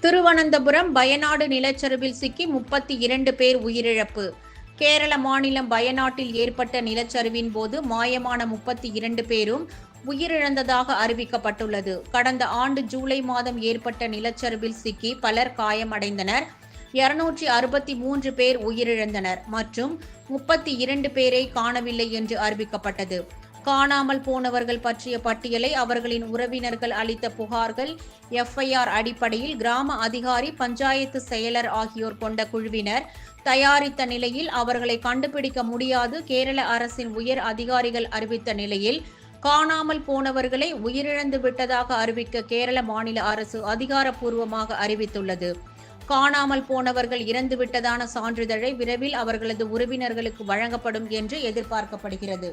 திருவனந்தபுரம் பயநாடு நிலச்சரிவில் சிக்கி முப்பத்தி இரண்டு பேர் உயிரிழப்பு. கேரள மாநிலம் பயநாட்டில் ஏற்பட்ட நிலச்சரிவின் போது மாயமான முப்பத்தி இரண்டு பேரும் உயிரிழந்ததாக அறிவிக்கப்பட்டுள்ளது. கடந்த ஆண்டு ஜூலை மாதம் ஏற்பட்ட நிலச்சரிவில் சிக்கி பலர் காயமடைந்தனர். இருநூற்றி அறுபத்தி மூன்று பேர் உயிரிழந்தனர் மற்றும் முப்பத்தி இரண்டு பேரை காணவில்லை என்று அறிவிக்கப்பட்டது. காணாமல் போனவர்கள் பற்றிய பட்டியலை அவர்களின் உறவினர்கள் அளித்த புகார்கள் எஃப்ஐஆர் அடிப்படையில் கிராம அதிகாரி பஞ்சாயத்து செயலர் ஆகியோர் கொண்ட குழுவினர். தயாரித்த நிலையில் அவர்களை கண்டுபிடிக்க முடியாது கேரள அரசின் உயர் அதிகாரிகள் அறிவித்த நிலையில் காணாமல் போனவர்களை உயிரிழந்து விட்டதாக அறிவிக்க கேரள மாநில அரசு அதிகாரப்பூர்வமாக அறிவித்துள்ளது. காணாமல் போனவர்கள் இறந்துவிட்டதான சான்றிதழை விரைவில் அவர்களது உறவினர்களுக்கு வழங்கப்படும் என்று எதிர்பார்க்கப்படுகிறது.